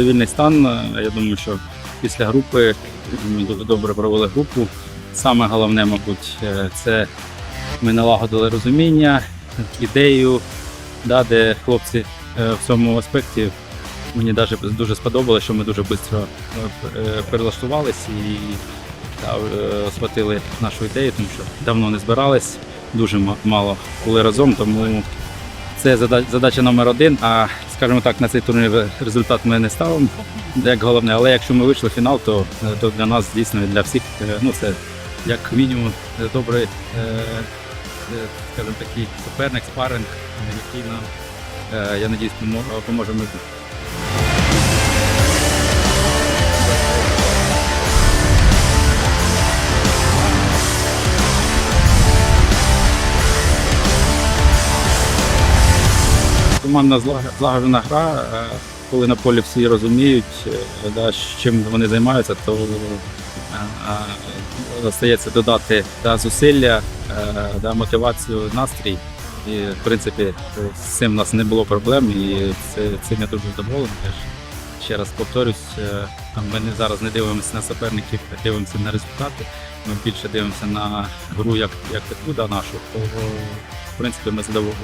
задовільний стан. Е, Я думаю, що після групи ми дуже добре провели групу. Саме головне, мабуть, е, це ми налагодили розуміння, ідею, да, де хлопці е, в цьому аспекті мені навіть дуже сподобалося, що ми дуже швидко перелаштувалися і е, схватили нашу ідею, тому що давно не збирались, дуже мало були разом, тому це задача номер один. А скажімо так, на цей турнір результат ми не ставимо як головне. Але якщо ми вийшли в фінал, то, е, то для нас дійсно і для всіх е, ну це як мінімум е, добрий, скажімо такий суперник, спаринг, який нам, я надіюсь, помо- поможе в Командна злагоджена гра, е, коли на полі всі розуміють, е, да, чим вони займаються, то е, е, остається додати да, зусилля, да, мотивацію, настрій. І в принципі з цим у нас не було проблем, і це, цим я дуже задоволений. Ще раз повторюсь, ми не зараз не дивимося на суперників, дивимося на результати. Ми більше дивимося на гру як, як таку да, нашу, то в принципі ми задов-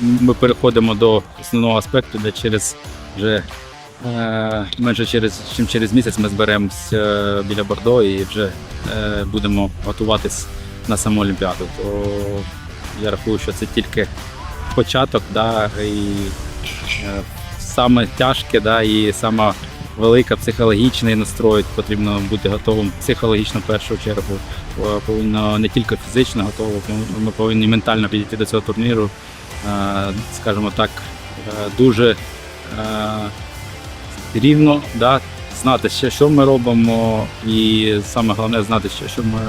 ми переходимо до основного аспекту, де через вже е, менше через чим через місяць ми зберемося е, біля Бордо і вже е, будемо готуватись на саму Олімпіаду. То я рахую, що це тільки початок, да, і е, саме тяжке, да, і саме велика психологічний настрой, потрібно бути готовим психологічно в першу чергу. Е, Повинно не тільки фізично готово, ми повинні ментально підійти до цього турніру скажімо так, е, дуже е, рівно да, знати, ще, що ми робимо, і саме головне знати, що ми,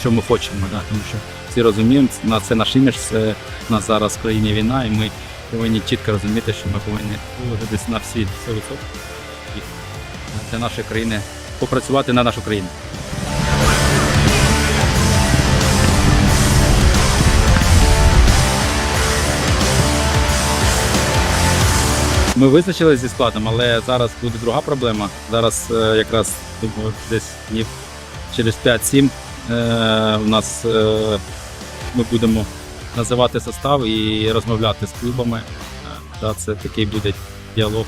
що ми хочемо. Да, тому що всі розуміємо, це наш імідж, це в нас зараз в країні війна, і ми повинні чітко розуміти, що ми повинні виложитись на всі 100% і для нашої країни попрацювати на нашу країну. Ми визначилися зі складом, але зараз буде друга проблема. Зараз е, якраз думаю, десь днів через 5-7 е, у нас е, ми будемо називати состав і розмовляти з клубами. Це такий буде діалог,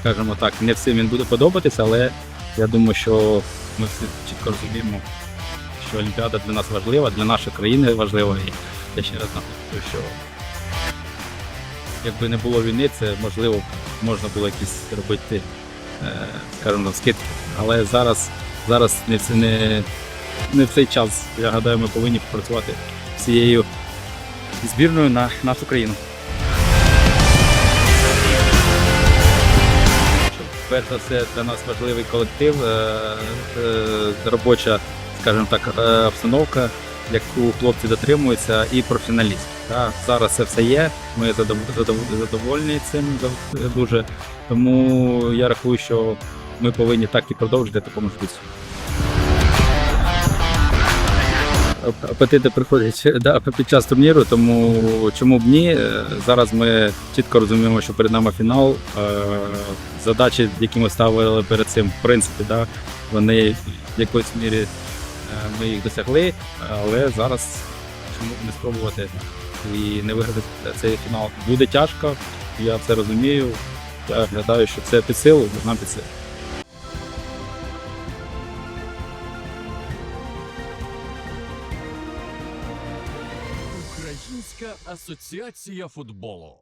скажімо так, не всім він буде подобатися, але я думаю, що ми всі чітко розуміємо, що Олімпіада для нас важлива, для нашої країни важлива. І я ще раз нагадую, що якби не було війни, це можливо можна було якісь робити, е, скажімо, скидки. Але зараз, зараз не, не, не в цей час. Я гадаю, ми повинні попрацювати всією збірною на нашу країну. Перш за все для нас важливий колектив, е, е, робоча, скажімо так, обстановка, яку хлопці дотримуються, і професіоналізм. Так, зараз це все є. Ми задов- задов- задоволені цим дуже. Тому я рахую, що ми повинні так і продовжити такому дусі. Апетити приходять да, під час турніру, тому чому б ні? Е, Зараз ми чітко розуміємо, що перед нами фінал. Е, Задачі, які ми ставили перед цим, в принципі, да, вони в якоїсь мірі е, ми їх досягли, але зараз чому б не спробувати і не виграти цей фінал. Буде тяжко, я це розумію. Я гадаю, що це під силу, нам під силу. Українська асоціація футболу.